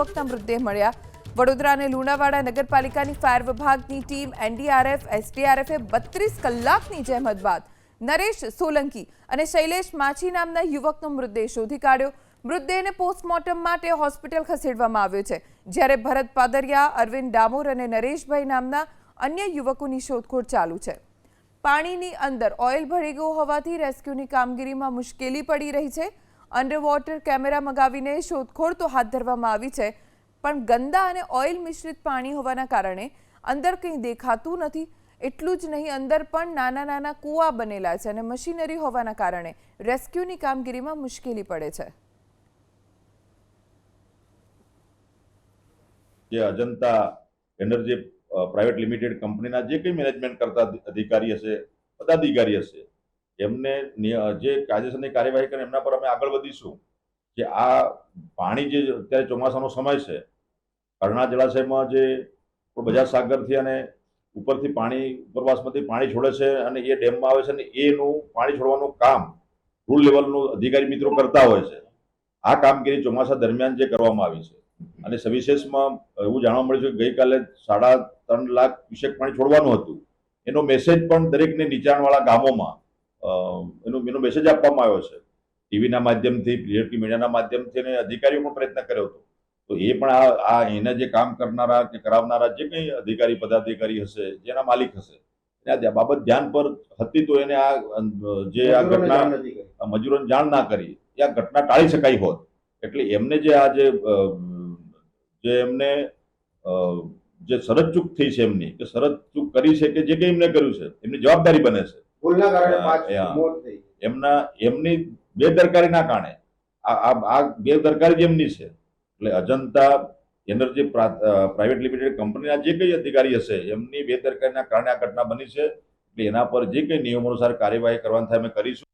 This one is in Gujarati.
યુવકના મૃતદેહ મળ્યા. વડોદરા અને લુણાવાડા નગરપાલિકાની ફાયર વિભાગની ટીમ, એનડીઆરએફ, એસડીઆરએફે બત્રીસ કલાકની જહેમત બાદ નરેશ સોલંકી અને શૈલેષ માછી નામના યુવકનો મૃતદેહ શોધી કાઢ્યો. મૃતદેહને પોસ્ટમોર્ટમ માટે હોસ્પિટલ ખસેડવામાં આવ્યો છે. જ્યારે ભરત પાદરિયા, અરવિંદ ડામોર અને નરેશભાઈ નામના અન્ય યુવકોની શોધખોળ ચાલુ છે. પાણીની અંદર ઓઇલ ભળી ગયું હોવાથી રેસ્ક્યુની કામગીરીમાં મુશ્કેલી પડી રહી છે. અંડર વોટર કેમેરા મગાવીને શોધખોળ તો હાથ ધરવામાં આવી છે, પણ ગંદા અને ઓઇલ મિશ્રિત પાણી હોવાના કારણે અંદર કંઈ દેખાતું નથી. એટલું જ નહીં, અંદર પણ નાના નાના કૂવા બનેલા છે અને મશીનરી હોવાના કારણે રેસ્ક્યુની કામગીરીમાં મુશ્કેલી પડે છે. જે અજંતા એનર્જી પ્રાઇવેટ લિમિટેડ કંપનીના જે કંઈ મેનેજમેન્ટ કરતા અધિકારી હશે, પદાધિકારી હશે એમને જે કાયદેસરની કાર્યવાહી કરે એમના પર અમે આગળ વધીશું કે આ પાણી જે અત્યારે ચોમાસાનો સમય છે કરણા જળાશયમાં જે બજાર સાગરથી અને ઉપરથી પાણી ઉપરવાસમાંથી પાણી છોડે છે અને એ ડેમમાં આવે છે અને એનું પાણી છોડવાનું કામ રૂલ લેવલનું અધિકારી મિત્રો કરતા હોય છે. આ કામગીરી ચોમાસા દરમિયાન જે કરવામાં આવી છે. અને સવિશેષમાં એવું જાણવા મળ્યું છે કે ગઈકાલે સાડા ત્રણ લાખ ક્યુસેક પાણી છોડવાનું હતું. એનો મેસેજ પણ દરેકને નીચાણવાળા ગામોમાં એનો એનો મેસેજ આપવામાં આવ્યો છે. ટીવીના માધ્યમથી પ્રિયટરી મીડિયાના માધ્યમથી અને અધિકારીઓ પણ પ્રયત્ન કર્યો હતો. તો એ પણ આ આ એના જે કામ કરનારા કે કરાવનારા જે કંઈ અધિકારી પદાધિકારી હશે જેના માલિક હશે એને બાબત ધ્યાન પર હતી તો એને આ જે આ ઘટના મજૂરોને જાણ ના કરી. એ આ ઘટના ટાળી શકાઈ હોત. એટલે એમને જે આ જે જે એમને જે શરત ચૂક થઈ છે એમની કે શરત ચૂક કરી છે કે જે કંઈ એમને કર્યું છે એમની જવાબદારી બને છે. ભૂલના કારણે. મોત થઈ. એમના એમની બેદરકારીના કારણે. આ આ- બેદરકારી જ એમની છે. એટલે અજંતા એનર્જી પ્રાઇવેટ લિમિટેડ કંપનીના જે કંઈ અધિકારી હશે એમની બેદરકારીના કારણે આ ઘટના બની છે. એટલે એના પર જે કંઈ નિયમો અનુસાર કાર્યવાહી કરવાની થાય અમે કરીશું.